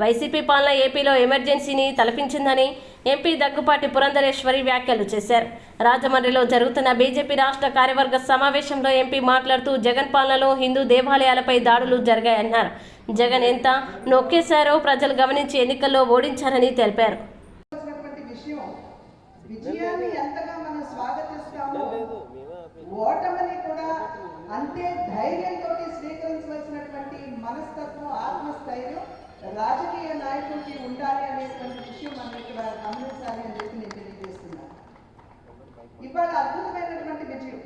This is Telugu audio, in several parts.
వైసీపీ పాలన ఏపీలో ఎమర్జెన్సీని తలపించిందని ఎంపీ దగ్గుపాటి పురంధరేశ్వరి వ్యాఖ్యలు చేశారు. రాజమండ్రిలో జరుగుతున్న బీజేపీ రాష్ట్ర కార్యవర్గ సమావేశంలో ఎంపీ మాట్లాడుతూ జగన్ పాలనలో హిందూ దేవాలయాలపై దాడులు జరిగాయన్నారు. జగన్ ఎంత నొక్కేశారో ప్రజలు గమనించి ఎన్నికల్లో ఓడించారని తెలిపారు. అంతే ధైర్యంతో స్వీకరించవలసినటువంటి మనస్తత్వం ఆత్మస్థైర్యం రాజకీయ నాయకుడికి ఉండాలి అనేటువంటి విషయం మనం ఇక్కడ గమనించాలి అని చెప్పి నేను తెలియజేస్తున్నాను. ఇవాళ అద్భుతమైనటువంటి విజయం.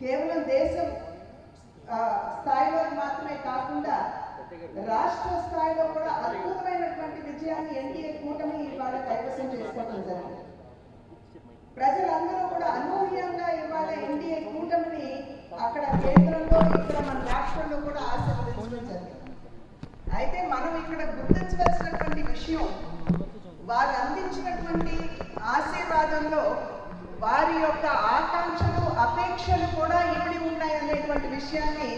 కేవలం దేశం స్థాయిలో మాత్రమే కాకుండా రాష్ట్ర స్థాయిలో కూడా అద్భుతమైనటువంటి విజయాన్ని ఎన్డీఏ కూటమి ఇవాళ కైవసం చేసుకోవడం జరిగింది. ప్రజలందరూ కూడా అనూహ్యంగా ఇవాళ ఎన్డీఏ కూటమిని అక్కడ కేంద్రంలో ఇక్కడ మన రాష్ట్రంలో కూడా అయితే మనం ఇక్కడ గుర్తించవలసినటువంటి విషయం వారు అందించినటువంటి ఆశీర్వాదంలో వారి యొక్క ఆకాంక్షలు అపేక్షలు కూడా ఇమిడి ఉన్నాయనేటువంటి విషయాన్ని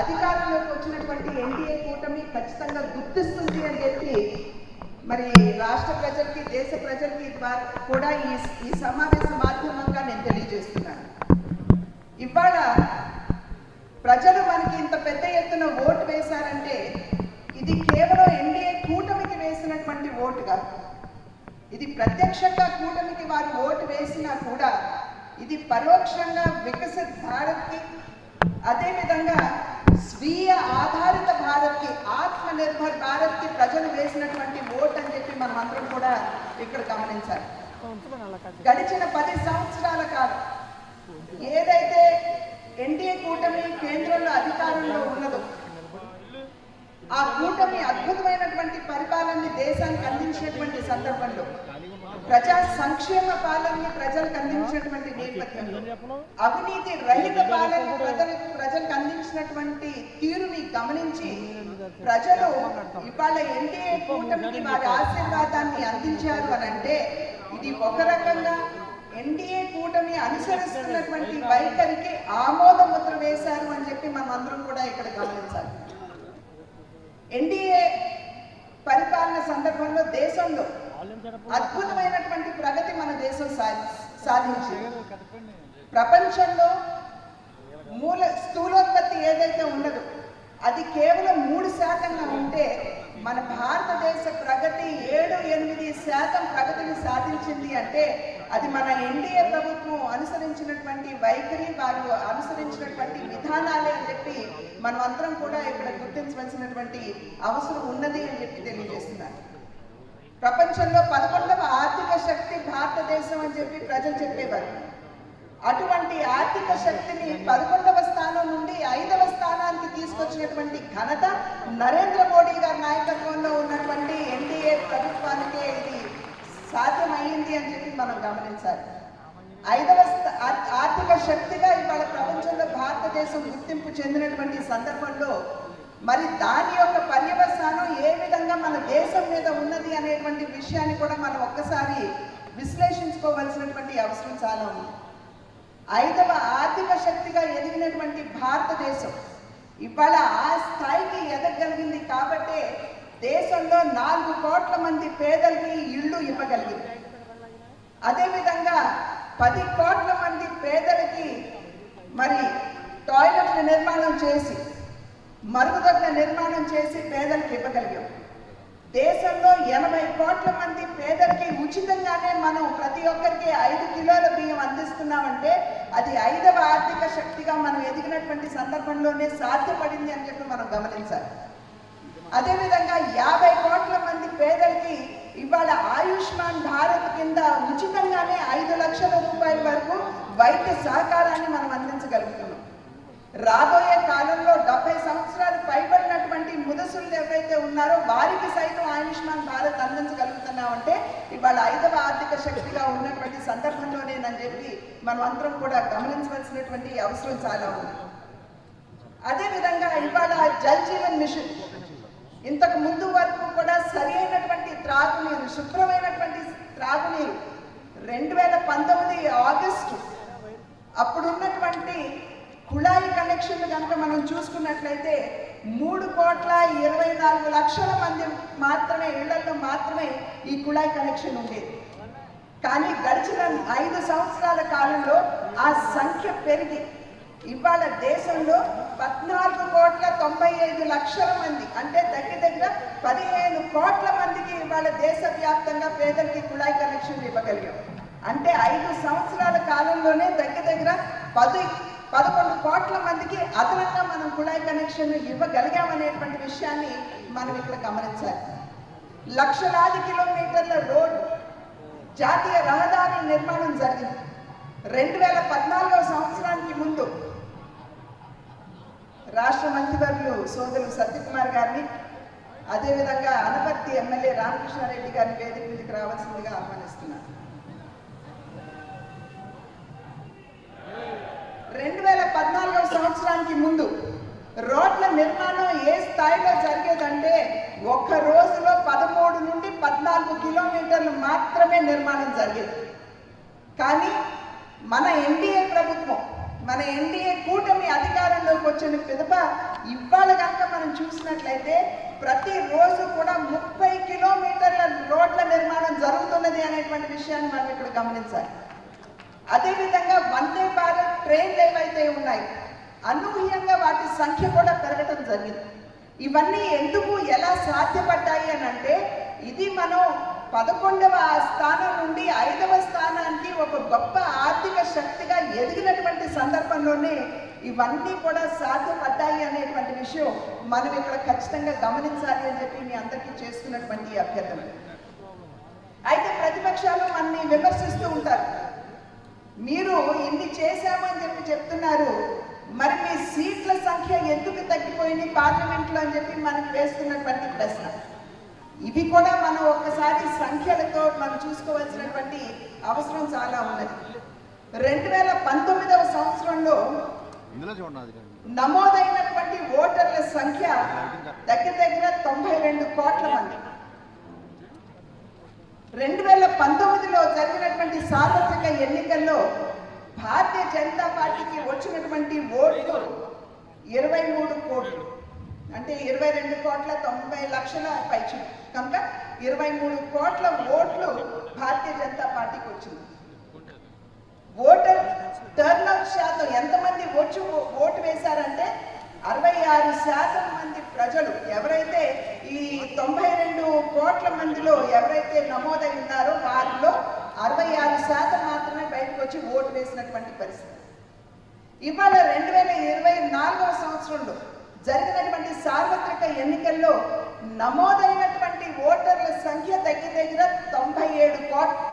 అధికారంలోకి వచ్చినటువంటి ఎన్డీఏ కూటమి ఖచ్చితంగా గుర్తిస్తుంది అని చెప్పి మరి రాష్ట్ర ప్రజలకి దేశ ప్రజలకి కూడా ఈ ఈ సమావేశ మాధ్యమంగా నేను తెలియజేస్తున్నాను. ఇవాళ ప్రజలు మనకి ఇంత పెద్ద ఎత్తున ఓటు వేశారంటే ఇది కేవలం ఎన్డీఏ కూటమికి వేసినటువంటి ఓటు కాదు. ఇది ప్రత్యక్షంగా కూటమికి వారు ఓటు వేసినా కూడా ఇది పరోక్షంగా వికసిత్ భారత్కి అదేవిధంగా స్వీయ ఆధారిత భారత్కి ఆత్మ నిర్భర్ భారత్కి ప్రజలు వేసినటువంటి ఓట్ అని చెప్పి మనం అందరం కూడా ఇక్కడ గమనించాలి గడిచిన పది సంవత్సరాల కాలం ఏదైతే ఎన్డీఏ కూటమి కేంద్రంలో అధికారంలో ఉన్నదో ఆ కూటమి అద్భుతమైనటువంటి పరిపాలనని దేశానికి అందించినటువంటి సందర్భంలో ప్రజా సంక్షేమ పాలనని ప్రజలకు అందించినటువంటి నేపథ్యంలో అవినీతి రహిత పాలన ప్రజలకు ప్రజలకు అందించినటువంటి తీరుని గమనించి ప్రజలు ఇవాళ ఎన్డీఏ కూటమికి వారి ఆశీర్వాదాన్ని అందించారు అని అంటే ఇది ఒక రకంగా ఎన్డీఏ కూటమి అనుసరిస్తున్నటువంటి వైఖరికి ఆమోద ముద్ర వేశారు అని చెప్పి మనం అందరం కూడా ఇక్కడ గమనించాలి. ఎన్డీఏ పరిపాలన సందర్భంలో దేశంలో అద్భుతమైనటువంటి ప్రగతి మన దేశం సాధించింది. ప్రపంచంలో మూల స్థూలోత్పత్తి ఏదైతే ఉండదు అది కేవలం మూడు శాతంగా ఉంటే మన భారతదేశ ప్రగతి ఏడు ఎనిమిది శాతం ప్రగతిని సాధించింది అంటే అది మన ఎన్డీఏ ప్రభుత్వం అనుసరించినటువంటి వైఖరి వారు అనుసరించినటువంటి విధానాలే అని చెప్పి మనం అందరం కూడా ఇక్కడ గుర్తించవలసినటువంటి అవసరం ఉన్నది అని చెప్పి తెలియజేస్తున్నారు. ప్రపంచంలో పదకొండవ ఆర్థిక శక్తి భారతదేశం అని చెప్పి ప్రజలు చెప్పేవారు. అటువంటి ఆర్థిక శక్తిని పదకొండవ స్థానం నుండి ఐదవ స్థానానికి తీసుకొచ్చినటువంటి ఘనత నరేంద్ర మోడీ గారి నాయకత్వంలో ఉన్నటువంటి ఎన్డీఏ ప్రభుత్వానికే ఇది సాధ్యమైంది అని చెప్పి మనం గమనించాలి. ఐదవ ఆర్థిక శక్తిగా ఇవాళ ప్రపంచంలో భారతదేశం గుర్తింపు చెందినటువంటి సందర్భంలో మరి దాని యొక్క పర్యవసానం ఏ విధంగా మన దేశం మీద ఉన్నది అనేటువంటి విషయాన్ని కూడా మనం ఒక్కసారి విశ్లేషించుకోవలసినటువంటి అవసరం చాలా ఉంది. ఐదవ ఆర్థిక శక్తిగా ఎదిగినటువంటి భారతదేశం ఇవాళ ఆ స్థాయికి ఎదగలిగింది కాబట్టే దేశంలో నాలుగు కోట్ల మంది పేదలకి ఇళ్ళు ఇవ్వగలిగింది. అదేవిధంగా పది కోట్ల మంది పేదలకి మరి టాయిలెట్ల నిర్మాణం చేసి మరుగుదొడ్ల నిర్మాణం చేసి పేదలకు ఇవ్వగలిగాం. దేశంలో ఎనభై కోట్ల మంది పేదలకి ఉచితంగానే మనం ప్రతి ఒక్కరికి ఐదు కిలోల బియ్యం అందిస్తున్నామంటే అది ఐదవ ఆర్థిక శక్తిగా మనం ఎదిగినటువంటి సందర్భంలోనే సాధ్యపడింది అని చెప్పి మనం గమనించాలి. అదేవిధంగా యాభై కోట్ల మంది పేదలకి ఇవాళ ఆయుష్మాన్ భారత్ కింద ఉచితంగానే ఐదు లక్షల రూపాయల వరకు వైద్య సహకారాన్ని మనం అందించగలుగుతున్నాం. రాబోయే కాలంలో డెబ్బై సంవత్సరాలు పైబడినటువంటి ముదసులు ఎవరైతే ఉన్నారో వారికి సైతం ఆయుష్మాన్ భారత్ అందించగలుగుతున్నామంటే ఇవాళ ఐదవ ఆర్థిక శక్తిగా ఉన్నటువంటి సందర్భంలోనేనని చెప్పి మనమంతరం అందరం కూడా గమనించవలసినటువంటి అవసరం చాలా ఉంది. అదేవిధంగా ఇవాళ జల్ జీవన్ మిషన్ ఇంతకు ముందు వరకు కూడా సరి అయినటువంటి త్రాగునీరు శుభ్రమైనటువంటి త్రాగునీరు రెండు వేల పంతొమ్మిది ఆగస్టు అప్పుడున్నటువంటి కుళాయి కనెక్షన్లు కనుక మనం చూసుకున్నట్లయితే మూడు కోట్ల ఇరవై నాలుగు లక్షల మంది మాత్రమే ఇళ్ళలో మాత్రమే ఈ కుళాయి కనెక్షన్ ఉండేది. కానీ గడిచిన ఐదు సంవత్సరాల కాలంలో ఆ సంఖ్య పెరిగి ఇవాళ దేశంలో పద్నాలుగు కోట్ల తొంభై ఐదు లక్షల మంది అంటే దగ్గర దగ్గర పదిహేను కోట్ల మందికి ఇవాళ దేశవ్యాప్తంగా పేదలకి కుళాయి కనెక్షన్లు ఇవ్వగలిగాం. అంటే ఐదు సంవత్సరాల కాలంలోనే దగ్గర దగ్గర పది పదకొండు కోట్ల మందికి అదనంగా మనం కుళాయి కనెక్షన్ ఇవ్వగలిగామనేటువంటి విషయాన్ని మనం ఇక్కడ గమనించాలి. లక్షలాది కిలోమీటర్ల రోడ్డు జాతీయ రహదారుల నిర్మాణం జరిగింది. రెండు వేల పద్నాలుగవ సంవత్సరానికి ముందు రాష్ట్ర మంత్రివర్యులు సోదరులు సత్యకుమార్ గారిని అదేవిధంగా అనపర్తి ఎమ్మెల్యే రామకృష్ణారెడ్డి గారిని వేదిక మీదకి రావాల్సిందిగా ఆహ్వానిస్తున్నాను. రెండు వేల పద్నాలుగవ సంవత్సరానికి ముందు రోడ్ల నిర్మాణం ఏ స్థాయిలో జరిగేదంటే ఒక్క రోజులో పదమూడు నుండి పద్నాలుగు కిలోమీటర్లు మాత్రమే నిర్మాణం జరిగేది. కానీ మన ఎన్డీఏ ప్రభుత్వం మన ఎన్డీఏ కూటమి అధికారంలోకి వచ్చిన పిదప ఇవాళ కనుక మనం చూసినట్లయితే ప్రతి రోజు కూడా ముప్పై కిలోమీటర్ల రోడ్ల నిర్మాణం జరుగుతున్నది అనేటువంటి విషయాన్ని మనం ఇక్కడ గమనించాలి. అదేవిధంగా వందే భారత్ ట్రైన్లు ఏవైతే ఉన్నాయి అనూహ్యంగా వాటి సంఖ్య కూడా పెరగడం జరిగింది. ఇవన్నీ ఎందుకు ఎలా సాధ్యపడ్డాయి అని అంటే పదకొండవ స్థానం నుండి ఐదవ స్థానానికి ఒక గొప్ప ఆర్థిక శక్తిగా ఎదిగినటువంటి సందర్భంలోనే ఇవన్నీ కూడా సాధ్యపడ్డాయి అనేటువంటి విషయం మనం ఇక్కడ ఖచ్చితంగా గమనించాలి అని చెప్పి మీ అందరికీ చేస్తున్నటువంటి అభ్యర్థన. అయితే ప్రతిపక్షాలు మనని విమర్శిస్తూ ఉంటారు. మీరు ఇన్ని చేశామని చెప్పి చెప్తున్నారు. మరి మీ సీట్ల సంఖ్య ఎందుకు తగ్గిపోయింది పార్లమెంట్లో అని చెప్పి మనకు వేస్తున్నటువంటి ప్రశ్న. ఇవి కూడా మనం ఒక్కసారి సంఖ్యలతో మనం చూసుకోవాల్సినటువంటి అవసరం చాలా ఉన్నది. రెండు వేల పంతొమ్మిదవ సంవత్సరంలో నమోదైనటువంటి ఓటర్ల సంఖ్య దగ్గర దగ్గర తొంభై రెండు కోట్ల మంది. రెండు వేల పంతొమ్మిదిలో జరిగినటువంటి సార్వత్రిక ఎన్నికల్లో భారతీయ జనతా పార్టీకి వచ్చినటువంటి ఓట్లు ఇరవై మూడు కోట్లు. అంటే ఇరవై రెండు కోట్ల తొంభై లక్షల పైచి కనుక ఇరవై మూడు కోట్ల ఓట్లు భారతీయ జనతా పార్టీకి వచ్చింది. ఓటర్ టర్నౌట్ శాతం ఎంతమంది వచ్చి ఓటు వేశారంటే అరవై ఆరు శాతం మంది ప్రజలు. ఎవరైతే ఈ తొంభై రెండు కోట్ల మందిలో ఎవరైతే నమోదై ఉన్నారో వారిలో అరవై ఆరు శాతం మాత్రమే బయటకు వచ్చి ఓటు వేసినటువంటి పరిస్థితి. ఇవాళ రెండు వేల ఇరవై నాలుగవ సంవత్సరంలో జరిగినటువంటి సార్వత్రిక ఎన్నికల్లో నమోదైన ఓటర్ల సంఖ్య దగ్గర దగ్గర తొంభై ఏడు కోట్ల